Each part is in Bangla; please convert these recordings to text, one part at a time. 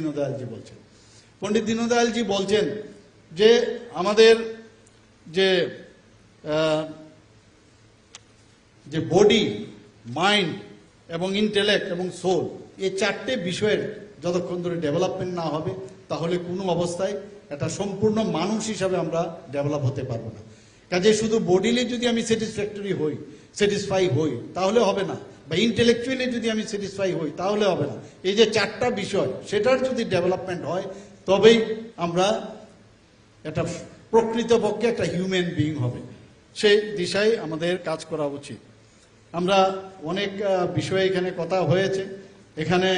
দীনদয়ালজি বলছেন। পণ্ডিত দীনদয়ালজি বলছেন যে আমাদের যে যে বডি, মাইন্ড এবং ইন্টেলেক্ট এবং সোল, এই চারটে বিষয়ের যতক্ষণ ধরে ডেভেলপমেন্ট না হবে, তাহলে কোনো অবস্থায় একটা সম্পূর্ণ মানুষ হিসাবে আমরা ডেভেলপ হতে পারব না। কাজে শুধু বডিলি যদি আমি স্যাটিসফ্যাক্টরি হই স্যাটিসফাই হই, তাহলে হবে না। বা ইন্টেলেকচুয়ালি যদি আমি স্যাটিসফাই হই, তাহলে হবে না। এই যে চারটা বিষয়, সেটার যদি ডেভেলপমেন্ট হয়, তবেই আমরা একটা প্রকৃতপক্ষে একটা হিউম্যান বিইং হবে। সেই দিশায় আমাদের কাজ করা উচিত। আমরা অনেক বিষয়ে এখানে কথা হয়েছে। এখানে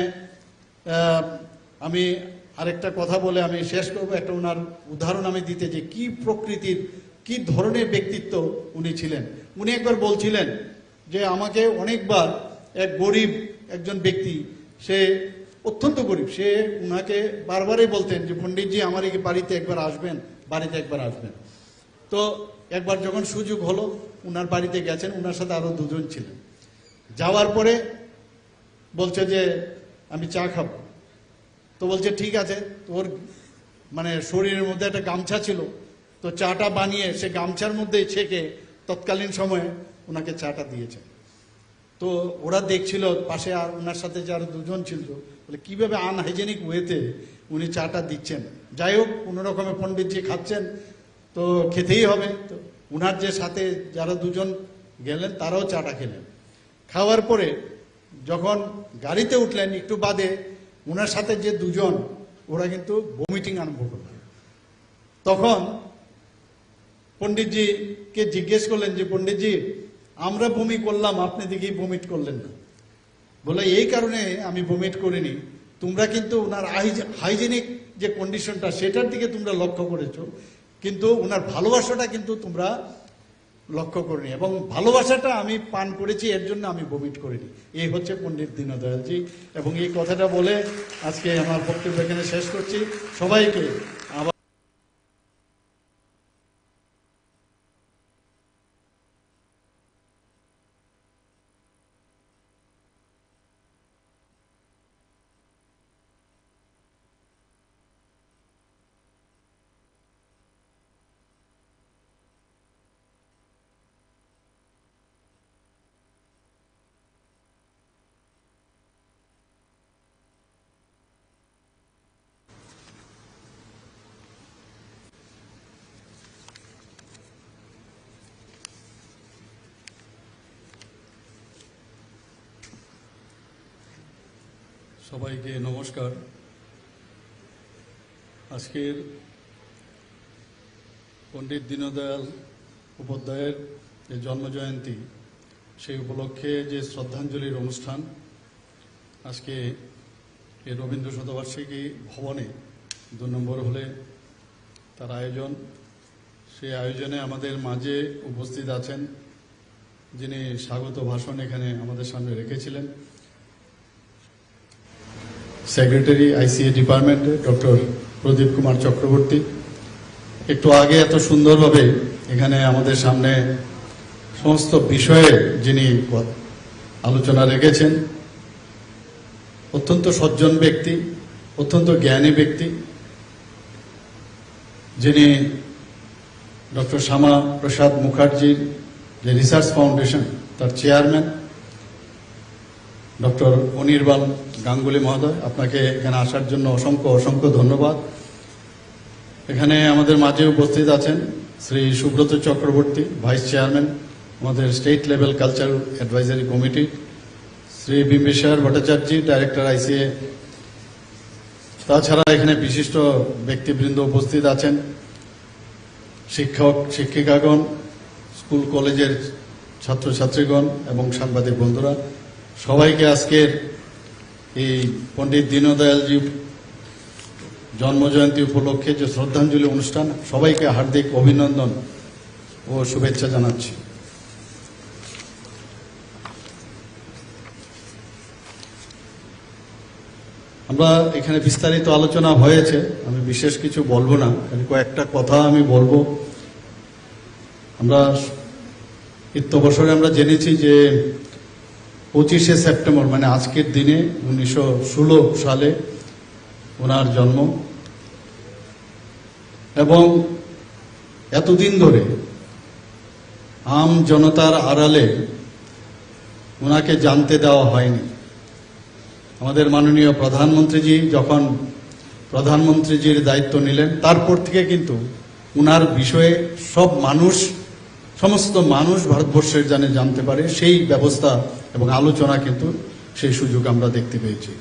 আমি আরেকটা কথা বলে আমি শেষ করব। একটা ওনার উদাহরণ আমি দিতে যে কি প্রকৃতির, কি ধরনের ব্যক্তিত্ব উনি ছিলেন? উনি একবার বলছিলেন যে আমাকে অনেকবার এক গরিব একজন ব্যক্তি, সে অত্যন্ত গরিব, সে উনাকে বারবারই বলতেন যে, পণ্ডিতজি, আমার এই বাড়িতে একবার আসবেন, বাড়িতে একবার আসবেন। তো একবার যখন সুযোগ হলো, উনার বাড়িতে গেছেন, উনার সাথে আরও দুজন ছিলেন। যাওয়ার পরে বলছে যে, আমি চা খাব। তো বলছে, ঠিক আছে, তোর মানে শরীরের মধ্যে একটা গামছা ছিল, তো চাটা বানিয়ে সে গামছার মধ্যে ছেঁকে তৎকালীন সময়ে ওনাকে চাটা দিয়েছে। তো ওরা দেখছিল, পাশে আর ওনার সাথে যে আরও দুজন ছিল, বলে, কীভাবে আনহাইজেনিক ওয়েতে উনি চাটা দিচ্ছেন? যাই হোক, কোনো রকমে পণ্ডিতজি খাচ্ছেন, তো খেতেই হবে। তো উনার যে সাথে যারা দুজন গেলেন, তারাও চাটা খেলেন। খাওয়ার পরে যখন গাড়িতে উঠলেন, একটু বাদে ওনার সাথে যে দুজন, ওরা কিন্তু ভমিটিং আরম্ভ করলেন। তখন পণ্ডিতজিকে জিজ্ঞেস করলেন যে, পণ্ডিতজি আমরা বমি করলাম, আপনি দেখি বমিট করলেন না। বলে, এই কারণে আমি বমিট করিনি। তোমরা কিন্তু ওনার হাইজেনিক যে কন্ডিশনটা সেটার দিকে তোমরা লক্ষ্য করেছ। কিন্তু ওনার ভালোবাসাটা কিন্তু তোমরা লক্ষ্য করিনি। এবং ভালোবাসাটা আমি পান করেছি, এর জন্য আমি বমিট করিনি। এই হচ্ছে পণ্ডিত দীনদয়ালজি। এবং এই কথাটা বলে আজকে আমার বক্তব্য এখানে শেষ করছি। সবাইকে আবার সবাইকে নমস্কার। আজকের পণ্ডিত দীনদয়াল উপাধ্যায়ের যে জন্মজয়ন্তী, সেই উপলক্ষে যে শ্রদ্ধাঞ্জলির অনুষ্ঠান, আজকে এই রবীন্দ্র শতবার্ষিকী ভবনে দু নম্বর হলে তার আয়োজন। সেই আয়োজনে আমাদের মাঝে উপস্থিত আছেন যিনি স্বাগত ভাষণ এখানে আমাদের সামনে রেখেছিলেন। সেক্রেটারি আইসিএ ডিপার্টমেন্টে ডক্টর প্রদীপ কুমার চক্রবর্তী। একটু আগে এত সুন্দরভাবে এখানে আমাদের সামনে সমস্ত বিষয়ে যিনি আলোচনা রেখেছেন, অত্যন্ত সজ্জন ব্যক্তি, অত্যন্ত জ্ঞানী ব্যক্তি, যিনি ডক্টর শ্যামা প্রসাদ মুখার্জির যে রিসার্চ ফাউন্ডেশন, তার চেয়ারম্যান, ডক্টর অনির্বাণ গাঙ্গুলি মহোদয়, আপনাকে এখানে আসার জন্য অসংখ্য অসংখ্য ধন্যবাদ। এখানে আমাদের মাঝে উপস্থিত আছেন শ্রী সুব্রত চক্রবর্তী, ভাইস চেয়ারম্যান, আমাদের state level culture advisory committee, Shri Bimbeshwar Bhattacharya, director ICA. তাছাড়া এখানে বিশিষ্ট ব্যক্তিবৃন্দ উপস্থিত আছেন। শিক্ষক, শিক্ষিকাগণ, স্কুল কলেজের ছাত্রছাত্রীগণ এবং সাংবাদিক বন্ধুরা। সবাইকে আজকের এই পণ্ডিত দীনদয়ালজি জন্মজয়ন্তী উপলক্ষে যে শ্রদ্ধাঞ্জলি অনুষ্ঠান, সবাইকে হার্দিক অভিনন্দন ও শুভেচ্ছা জানাচ্ছি। আমরা এখানে বিস্তারিত আলোচনা হয়েছে, আমি বিশেষ কিছু বলব না কয়েকটা কথা আমি বলব। আমরা ইত্য বছরে আমরা জেনেছি যে পঁচিশে সেপ্টেম্বর মানে আজকের দিনে উনিশশো ষোলো সালে ওনার জন্ম। এবং এতদিন ধরে আম জনতার আড়ালে ওনাকে জানতে দেওয়া হয়নি। আমাদের মাননীয় প্রধানমন্ত্রীজি যখন প্রধানমন্ত্রীজির দায়িত্ব নিলেন, তারপর থেকে কিন্তু উনার বিষয়ে সব মানুষ সমস্ত মানুষ ভারতবর্ষের জানে জানতে পারে, সেই ব্যবস্থা এবং আলোচনা কিন্তু সেই সুযোগ আমরা দেখতে পেয়েছি।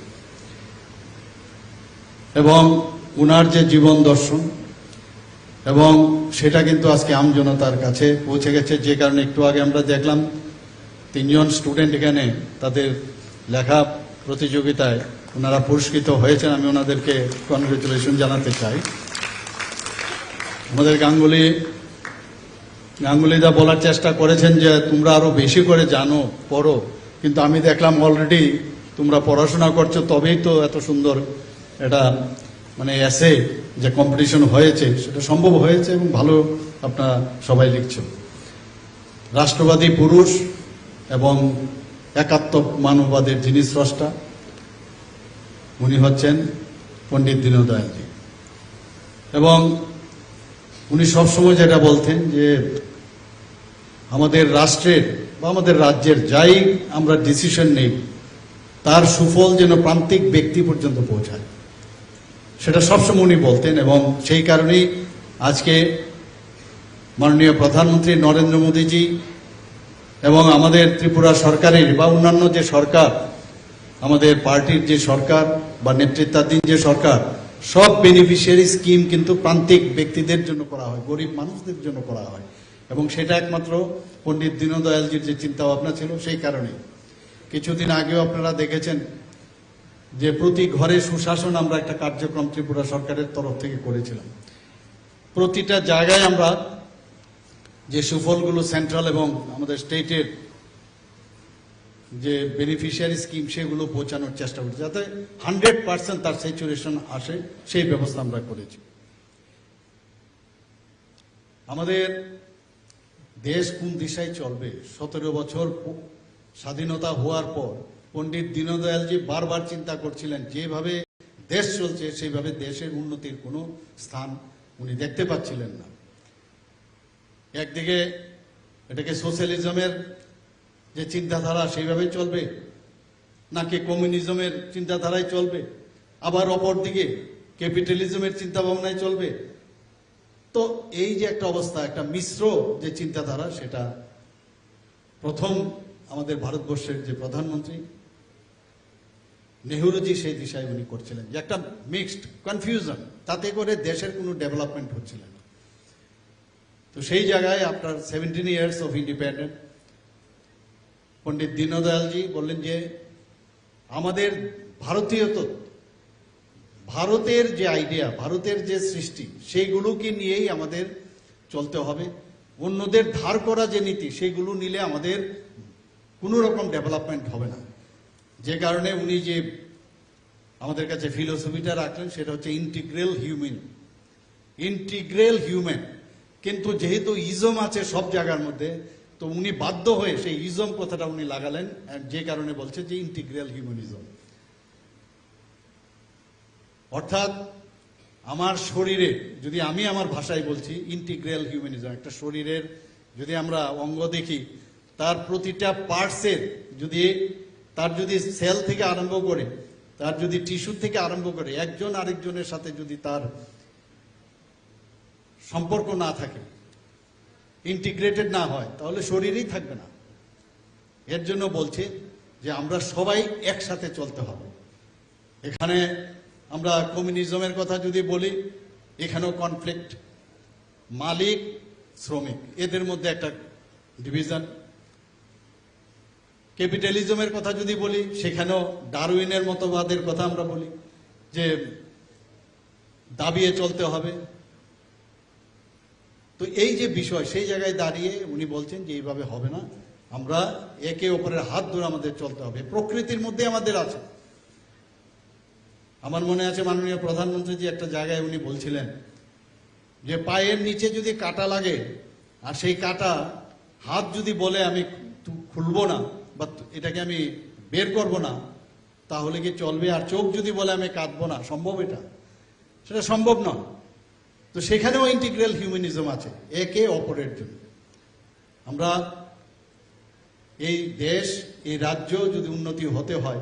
এবং উনার যে জীবন দর্শন এবং সেটা কিন্তু আজকে আমজনতার কাছে পৌঁছে গেছে। যে কারণে একটু আগে আমরা দেখলাম, তিনজন স্টুডেন্ট এখানে তাদের লেখা প্রতিযোগিতায় ওনারা পুরস্কৃত হয়েছেন। আমি ওনাদেরকে কনগ্রেচুলেশন জানাতে চাই। আমাদের গাঙ্গুলি গাঙ্গুলিদা বলার চেষ্টা করেছেন যে, তোমরা আরও বেশি করে জানো, পড়ো। কিন্তু আমি দেখলাম অলরেডি তোমরা পড়াশোনা করছ, তবেই তো এত সুন্দর এটা মানে এসে যে কম্পিটিশন হয়েছে, সেটা সম্ভব হয়েছে এবং ভালো আপনারা সবাই লিখছ। রাষ্ট্রবাদী পুরুষ এবং একাত্ম মানববাদের যিনি স্রষ্টা, উনি হচ্ছেন পণ্ডিত দীনদয়ালজি। এবং উনি সবসময় যেটা বলতেন যে আমাদের রাষ্ট্রের বা আমাদের রাজ্যের যাই আমরা ডিসিশন নেই, তার সুফল যেন প্রান্তিক ব্যক্তি পর্যন্ত পৌঁছায়। সেটা সবসময় উনি বলতেন এবং সেই কারণেই আজকে মাননীয় প্রধানমন্ত্রী নরেন্দ্র মোদীজি এবং আমাদের ত্রিপুরা সরকারের বা অন্যান্য যে সরকার, আমাদের পার্টির যে সরকার বা নেতৃত্বাধীন যে সরকার, সব বেনিফিশিয়ারি স্কিম কিন্তু প্রান্তিক ব্যক্তিদের জন্য করা হয়, গরিব মানুষদের জন্য করা হয়। এবং সেটা একমাত্র পণ্ডিত দীনদয়ালজির যে চিন্তা ভাবনা ছিল সেই কারণে কিছুদিন আগেও আপনারা দেখেছেন যে প্রতি ঘরে সুশাসন আমরা একটা কার্যক্রম ত্রিপুরা সরকারের তরফ থেকে করেছিলাম। প্রতিটা জায়গায় আমরা যে সুফলগুলো সেন্ট্রাল এবং আমাদের স্টেটের যে বেনিফিশিয়ারি স্কিম সেগুলো পৌঁছানোর চেষ্টা করছি, যাতে হান্ড্রেড পার্সেন্ট তার স্যাচুরেশন আসে, সেই ব্যবস্থা আমরা করেছি। আমাদের দেশ কোন দিশায় চলবে? সতেরো বছর স্বাধীনতা হওয়ার পর পণ্ডিত দীনদয়ালজি বারবার চিন্তা করছিলেন, যেভাবে দেশ চলছে, সেইভাবে দেশের উন্নতির কোনো স্থান উনি দেখতে পাচ্ছিলেন না। একদিকে এটাকে সোশ্যালিজমের যে চিন্তাধারা, সেইভাবে চলবে? নাকি কমিউনিজমের চিন্তাধারায় চলবে? আবার অপরদিকে ক্যাপিটালিজমের চিন্তা ভাবনায় চলবে? তো এই যে একটা অবস্থা, একটা মিশ্র যে চিন্তাধারা, সেটা প্রথম আমাদের ভারতবর্ষের যে প্রধানমন্ত্রী, নেহরুজি সেই দিশায় উনি করছিলেন। যে একটা মিক্সড কনফিউশন তাতে করে দেশের কোনো ডেভেলপমেন্ট হচ্ছিল না। তো সেই জায়গায় আপনার seventeen years of independent Pandit Deendayalji বললেন যে, আমাদের ভারতীয় তো ভারতের যে আইডিয়া ভারতের যে সৃষ্টি সেইগুলোকে নিয়েই আমাদের চলতে হবে। অন্যদের ধার করা যে নীতি সেইগুলো নিলে আমাদের কোনো রকম ডেভেলপমেন্ট হবে না। যে কারণে উনি যে আমাদের কাছে ফিলোসফিটা রাখলেন, সেটা হচ্ছে ইন্টিগ্রেল হিউম্যান ইন্টিগ্রেল হিউম্যান কিন্তু যেহেতু ইজম আছে সব জায়গার মধ্যে, তো উনি বাধ্য হয়ে সেই ইজম কথাটা উনি লাগালেন যে কারণে বলছে যে ইন্টিগ্রেল হিউম্যানিজম অর্থাৎ আমার শরীরে, যদি আমি আমার ভাষায় বলছি ইন্টিগ্রেল হিউম্যানিজম একটা শরীরের যদি আমরা অঙ্গ দেখি, তার প্রতিটা পার্টসের যদি, তার যদি সেল থেকে আরম্ভ করে, তার যদি টিস্যু থেকে আরম্ভ করে, একজন আরেকজনের সাথে যদি তার সম্পর্ক না থাকে ইন্টিগ্রেটেড না হয়, তাহলে শরীরই থাকবে না। এর জন্য বলছে যে আমরা সবাই একসাথে চলতে হবে। এখানে আমরা কমিউনিজমের কথা যদি বলি, এখানেও কনফ্লিক্ট মালিক, শ্রমিক, এদের মধ্যে একটা ডিভিশন ক্যাপিটালিজমের কথা যদি বলি, সেখানেও ডারউইনের মতবাদের কথা আমরা বলি, যে দাবিয়ে চলতে হবে। তো এই যে বিষয়, সেই জায়গায় দাঁড়িয়ে উনি বলছেন যে এইভাবে হবে না। আমরা একে অপরের হাত ধরে আমাদের চলতে হবে। প্রকৃতির মধ্যে আমাদের আছে। আমার মনে আছে মাননীয় প্রধানমন্ত্রী যে একটা জায়গায় উনি বলছিলেন যে পায়ের নিচে যদি কাটা লাগে, আর সেই কাটা হাত যদি বলে আমি খুলবো না বা এটাকে আমি বের করব না, তাহলে কি চলবে? আর চোখ যদি বলে আমি কাঁদবো না? সম্ভব এটা? সেটা সম্ভব নয়। তো সেখানেও ইন্টিগ্রাল হিউম্যানিজম আছে, একে অপরের জন্য। আমরা এই দেশ, এই রাজ্য যদি উন্নতি হতে হয়,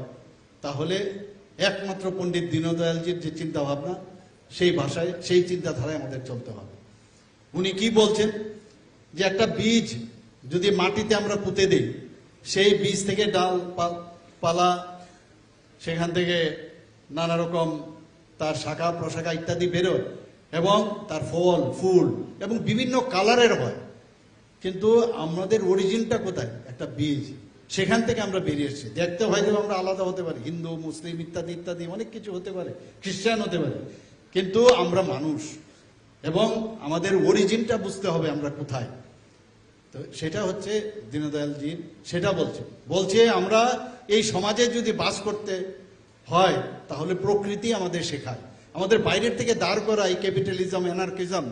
তাহলে একমাত্র পণ্ডিত দীনদয়ালজির যে চিন্তা ভাবনা সেই ভাষায়, সেই চিন্তাধারায় আমাদের চলতে হবে। উনি কি বলছেন? যে একটা বীজ যদি মাটিতে আমরা পুঁতে দিই, সেই বীজ থেকে ডাল, পালা সেখান থেকে নানা রকম তার শাখা, প্রশাখা ইত্যাদি বেরোয় এবং তার ফল, ফুল এবং বিভিন্ন কালারের হয়। কিন্তু আমাদের অরিজিনটা কোথায়? একটা বীজ। সেখান থেকে আমরা বেরিয়ে এসেছি। দেখতে হয়তো আমরা আলাদা হতে পারি। হিন্দু, মুসলিম ইত্যাদি ইত্যাদি, অনেক কিছু হতে পারে। খ্রিস্টান হতে পারে। কিন্তু আমরা মানুষ। এবং আমাদের অরিজিনটা বুঝতে হবে আমরা কোথায়। তো সেটা হচ্ছে দীনদয়ালজি সেটা বলছে। বলছে আমরা এই সমাজে যদি বাস করতে হয়, তাহলে প্রকৃতি আমাদের শেখায়। আমাদের বাইরের থেকে দাঁড় করা এই ক্যাপিটালিজম, অ্যানার্কিজম,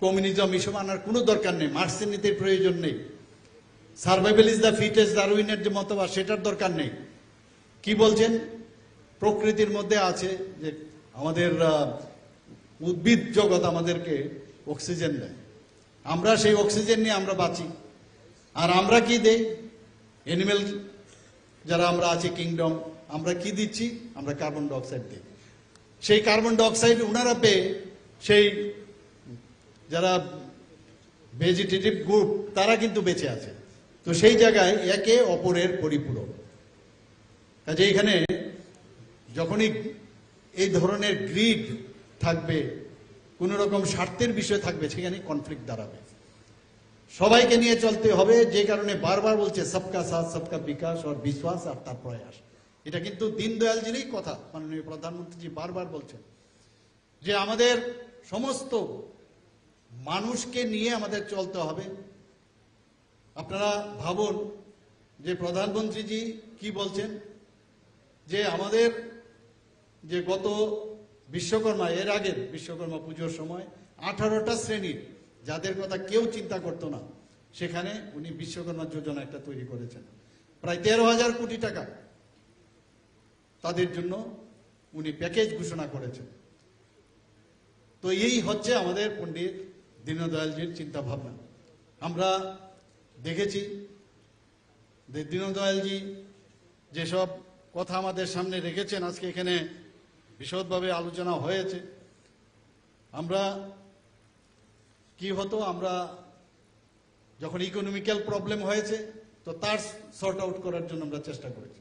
কমিউনিজম এসব আনার কোনো দরকার নেই। মার্ক্সের নীতির প্রয়োজন নেই। সার্ভাইভাল ইজ দ্য ফিটেস্ট দারুইনের যে মতবাদ, সেটার দরকার নেই। কি বলছেন? প্রকৃতির মধ্যে আছে যে আমাদের উদ্ভিদ জগৎ আমাদেরকে অক্সিজেন দেয়। আমরা সেই অক্সিজেন নিয়ে আমরা বাঁচি। আর আমরা কি দেই? অ্যানিমেল যারা আমরা আছি কিংডম আমরা কি দিচ্ছি? আমরা কার্বন ডাইঅক্সাইড দিই। সেই কার্বন ডাইঅক্সাইড ওনারা পেয়ে সেই যারা ভেজিটেটিভ গ্রুপ তারা কিন্তু বেঁচে আছে। তো সেই জায়গায় একে অপরের পরিপূরক। কাজে এখানে যখনই এই ধরনের গ্রিড থাকবে, কোন রকম স্বার্থের বিষয় থাকবে, সেখানে কনফ্লিক্ট দাঁড়াবে। সবাইকে নিয়ে চলতে হবে, যে কারণে বারবার বলছে, সবকা সাথ, সবকা বিকাশ আর বিশ্বাস আর তার প্রয়াস। এটা কিন্তু দীনদয়ালজিরই কথা, মাননীয় প্রধানমন্ত্রীজি বারবার বলছেন। যে আমাদের সমস্ত মানুষকে নিয়ে আমাদের চলতে হবে আপনারা ভাবুন যে প্রধানমন্ত্রীজি কি বলছেন? যে আমাদের যে গত বিশ্বকর্মা, এর আগের বিশ্বকর্মা পুজোর সময় আঠারোটা শ্রেণির, যাদের কথা কেউ চিন্তা করতো না, সেখানে উনি বিশ্বকর্মা যোজনা একটা তৈরি করেছেন। প্রায় তেরো হাজার কোটি টাকা তাদের জন্য উনি প্যাকেজ ঘোষণা করেছেন। তো এই হচ্ছে আমাদের পণ্ডিত দীনদয়ালজির চিন্তা ভাবনা আমরা দেখেছি। দীনদয়ালজি যেসব কথা আমাদের সামনে রেখেছেন, আজকে এখানে বিশদভাবে আলোচনা হয়েছে। আমরা কি হতো, আমরা যখন ইকোনমিক্যাল প্রবলেম হয়েছে, তো তার সর্ট আউট করার জন্য আমরা চেষ্টা করেছি।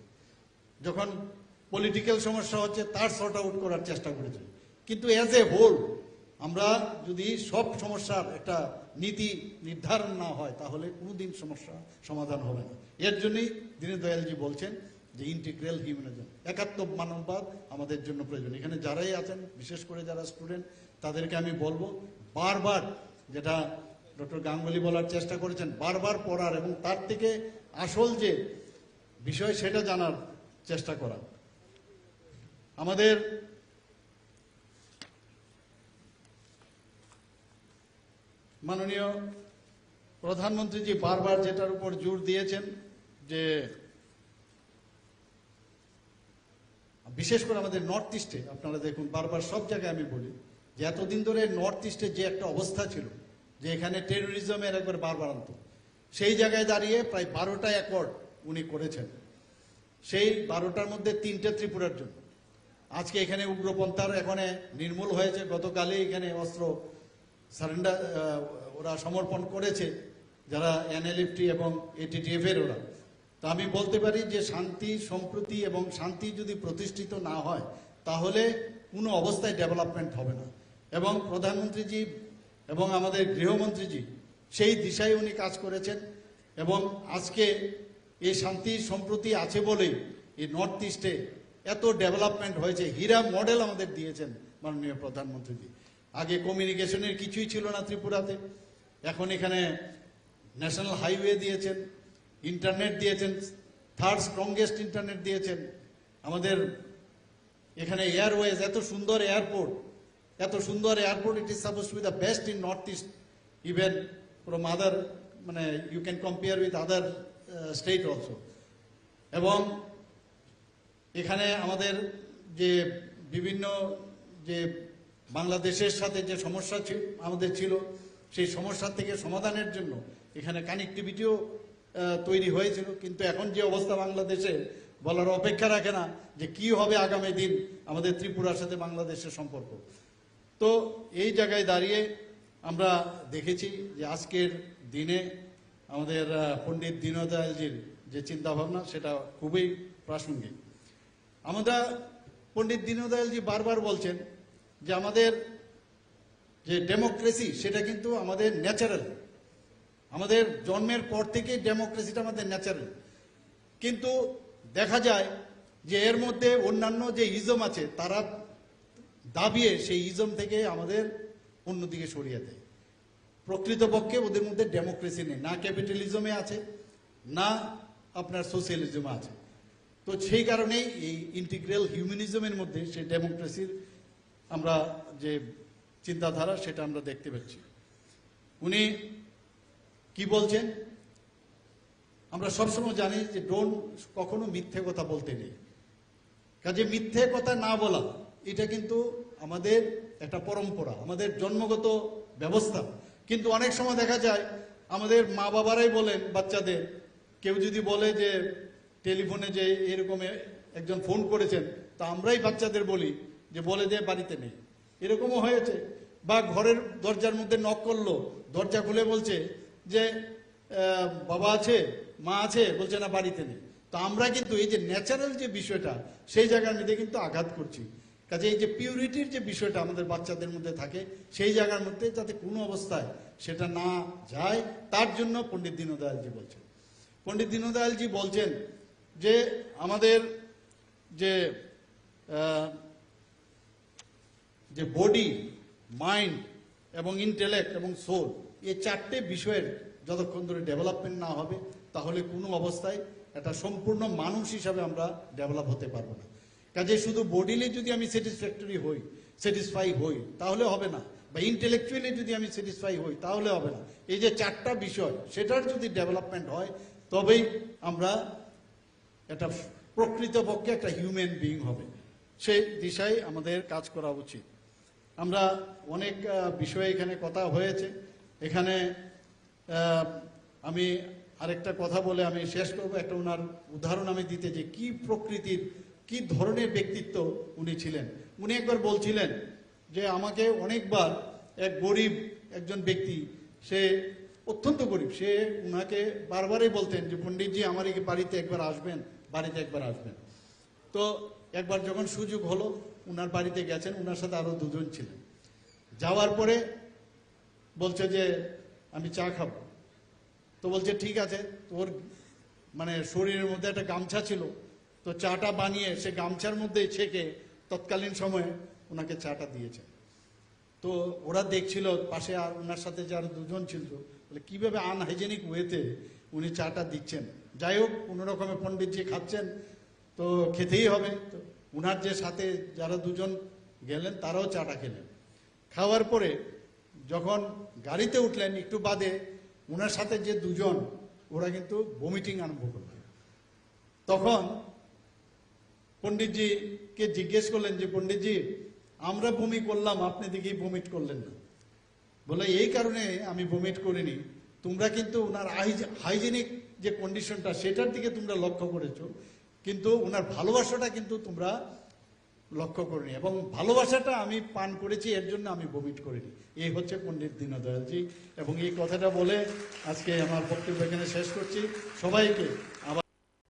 যখন পলিটিক্যাল সমস্যা হচ্ছে, তার সর্ট আউট করার চেষ্টা করেছি। কিন্তু অ্যাজ এ হোল আমরা যদি সব সমস্যার একটা নীতি নির্ধারণ না হয়, তাহলে কোনোদিন সমস্যা সমাধান হবে না। এর জন্যই দীনদয়ালজি বলছেন যে ইন্টিগ্রাল হিউম্যানিজম একাত্ম মানববাদ আমাদের জন্য প্রয়োজন। এখানে যারাই আছেন, বিশেষ করে যারা স্টুডেন্ট, তাদেরকে আমি বলব, বারবার যেটা ডক্টর গাঙ্গুলি বলার চেষ্টা করেছেন, বারবার পড়ার এবং তার থেকে আসল যে বিষয় সেটা জানার চেষ্টা করা। আমাদের মাননীয় প্রধানমন্ত্রীজি বারবার যেটার উপর জোর দিয়েছেন যে বিশেষ করে আমাদের নর্থ ইস্টে, আপনারা দেখুন, বারবার সব জায়গায় আমি বলি যে এতদিন ধরে নর্থ ইস্টে যে একটা অবস্থা ছিল, যে এখানে টেরোরিজমের একবার বারবার আনত, সেই জায়গায় দাঁড়িয়ে প্রায় বারোটা অ্যাকর্ড উনি করেছেন। সেই বারোটার মধ্যে তিনটে ত্রিপুরার জন্য। আজকে এখানে উগ্রপন্থার এখানে নির্মূল হয়েছে, গতকালই এখানে অস্ত্র সারেন্ডার ওরা সমর্পণ করেছে, যারা এনএলএফটি এবং এটিটিএফ এর ওরা। তো আমি বলতে পারি যে শান্তি, সম্প্রতি এবং শান্তি যদি প্রতিষ্ঠিত না হয়, তাহলে কোনো অবস্থায় ডেভেলপমেন্ট হবে না। এবং প্রধানমন্ত্রীজি এবং আমাদের গৃহমন্ত্রীজি সেই দিশায় উনি কাজ করেছেন এবং আজকে এই শান্তি, সম্প্রতি আছে বলেই এই নর্থ ইস্টে এত ডেভেলপমেন্ট হয়েছে। হীরা মডেল আমাদের দিয়েছেন মাননীয় প্রধানমন্ত্রীজি। আগে কমিউনিকেশনের কিছুই ছিল না ত্রিপুরাতে। এখন এখানে ন্যাশনাল হাইওয়ে দিয়েছেন ইন্টারনেট দিয়েছেন থার্ড স্ট্রংগেস্ট ইন্টারনেট দিয়েছেন। আমাদের এখানে এয়ারওয়েজ এত সুন্দর এয়ারপোর্ট এত সুন্দর airport it is suppose to the best in north east even from other মানে you can compare with other state also এবং এখানে আমাদের যে বিভিন্ন যে বাংলাদেশের সাথে যে সমস্যা আমাদের ছিল, সেই সমস্যা থেকে সমাধানের জন্য এখানে কানেক্টিভিটিও তৈরি হয়েছিল। কিন্তু এখন যে অবস্থা বাংলাদেশে, বলার অপেক্ষা রাখে না যে কি হবে আগামী দিন আমাদের ত্রিপুরার সাথে বাংলাদেশের সম্পর্ক। তো এই জায়গায় দাঁড়িয়ে আমরা দেখেছি যে আজকের দিনে আমাদের পণ্ডিত দীনদয়ালজির যে চিন্তাভাবনা, সেটা খুবই প্রাসঙ্গিক। আমরা পণ্ডিত দীনদয়ালজি বারবার বলছেন যে আমাদের যে ডেমোক্রেসি, সেটা কিন্তু আমাদের ন্যাচারাল। আমাদের জন্মের পর থেকে ডেমোক্রেসিটা আমাদের ন্যাচারাল। কিন্তু দেখা যায় যে এর মধ্যে অন্যান্য যে ইজম আছে, তারা দাবিয়ে সেই ইজম থেকে আমাদের অন্যদিকে সরিয়ে দেয়। প্রকৃতপক্ষে ওদের মধ্যে ডেমোক্রেসি নেই। না ক্যাপিটালিজমে আছে, না আপনার সোশ্যালিজমে আছে। তো সেই কারণেই এই ইন্টিগ্রাল হিউম্যানিজমের মধ্যে সেই ডেমোক্রেসির আমরা যে চিন্তাধারা, সেটা আমরা দেখতে পাচ্ছি উনি কি বলছেন? আমরা সবসময় জানি যে ডোন কখনো মিথ্যে কথা বলতে নেই। কাজে মিথ্যে কথা না বলা, এটা কিন্তু আমাদের একটা পরম্পরা, আমাদের জন্মগত ব্যবস্থা। কিন্তু অনেক সময় দেখা যায়, আমাদের মা বাবারাই বলেন, বাচ্চাদের, কেউ যদি বলে যে টেলিফোনে যে এরকম একজন ফোন করেছেন, তা আমরাই বাচ্চাদের বলি যে বলে দে বাড়িতে নেই। এরকমও হয়েছে। বা ঘরের দরজার মধ্যে নক করল। দরজা খুলে বলছে যে বাবা আছে, মা আছে, বলছে না বাড়িতে নেই। তো আমরা কিন্তু এই যে ন্যাচারাল যে বিষয়টা, সেই জায়গার মধ্যে কিন্তু আঘাত করছি। কাজে এই যে পিউরিটির যে বিষয়টা আমাদের বাচ্চাদের মধ্যে থাকে, সেই জায়গার মধ্যে যাতে কোনো অবস্থায় সেটা না যায়, তার জন্য পণ্ডিত দীনদয়ালজি বলছেন। পণ্ডিত দীনদয়ালজি বলছেন যে, আমাদের যে যে বডি মাইন্ড এবং ইন্টেলেক্ট এবং সোল এই চারটে বিষয়ের যতক্ষণ ধরে ডেভেলপমেন্ট না হবে, তাহলে কোনো অবস্থায় একটা সম্পূর্ণ মানুষ হিসাবে আমরা ডেভেলপ হতে পারব না। কাজে শুধু বডিলি যদি আমি স্যাটিসফ্যাক্টরি হই স্যাটিসফাই হই, তাহলে হবে না। বা ইন্টেলেকচুয়ালি যদি আমি স্যাটিসফাই হই, তাহলে হবে না। এই যে চারটা বিষয়, সেটার যদি ডেভেলপমেন্ট হয়, তবেই আমরা একটা প্রকৃতপক্ষে একটা হিউম্যান বিইং হবে। সেই দিশায় আমাদের কাজ করা উচিত। আমরা অনেক বিষয়ে এখানে কথা হয়েছে। এখানে আমি আরেকটা কথা বলে আমি শেষ করব। একটা ওনার উদাহরণ আমি দিতে যে কি প্রকৃতির, কি ধরনের ব্যক্তিত্ব উনি ছিলেন। উনি একবার বলছিলেন যে আমাকে অনেকবার এক গরিব একজন ব্যক্তি, সে অত্যন্ত গরিব, সে উনাকে বারবারই বলতেন যে, পণ্ডিতজি, আমার বাড়িতে একবার আসবেন, বাড়িতে একবার আসবেন। তো একবার যখন সুযোগ হলো, উনার বাড়িতে গেছেন, উনার সাথে আরও দুজন ছিলেন। যাওয়ার পরে বলছে যে, আমি চা খাব। তো বলছে, ঠিক আছে, তোর মানে শরীরের মধ্যে একটা গামছা ছিল, তো চাটা বানিয়ে সে গামছার মধ্যে ছেঁকে তৎকালীন সময়ে ওনাকে চাটা দিয়েছে। তো ওরা দেখছিল, পাশে আর ওনার সাথে যে আরও দুজন ছিল, বলে, কীভাবে আনহাইজেনিক ওয়েতে উনি চাটা দিচ্ছেন? যাই হোক কোনো রকমে পণ্ডিতজি খাচ্ছেন তো খেতেই হবে। তো উনার যে সাথে যারা দুজন গেলেন, তারাও চাটা খেলেন। খাওয়ার পরে যখন গাড়িতে উঠলেন, একটু বাদে ওনার সাথে যে দুজন, ওরা কিন্তু ভমিটিং আরম্ভ করলেন। তখন পণ্ডিতজিকে জিজ্ঞেস করলেন যে, পণ্ডিতজি, আমরা বমি করলাম, আপনি দেখি বমিট করলেন না। বলে, এই কারণে আমি বমিট করিনি। তোমরা কিন্তু ওনার হাইজেনিক যে কন্ডিশনটা সেটার দিকে তোমরা লক্ষ্য করেছ। কিন্তু ওনার ভালোবাসাটা কিন্তু তোমরা লক্ষ্য করিনি এবং ভালোবাসাটা আমি পান করেছি, এর জন্য আমি বমিট করিনি। এই হচ্ছে পণ্ডিত দীনদয়ালজি। এবং এই কথাটা বলে আজকে আমার বক্তব্য এখানে শেষ করছি। সবাইকে আবার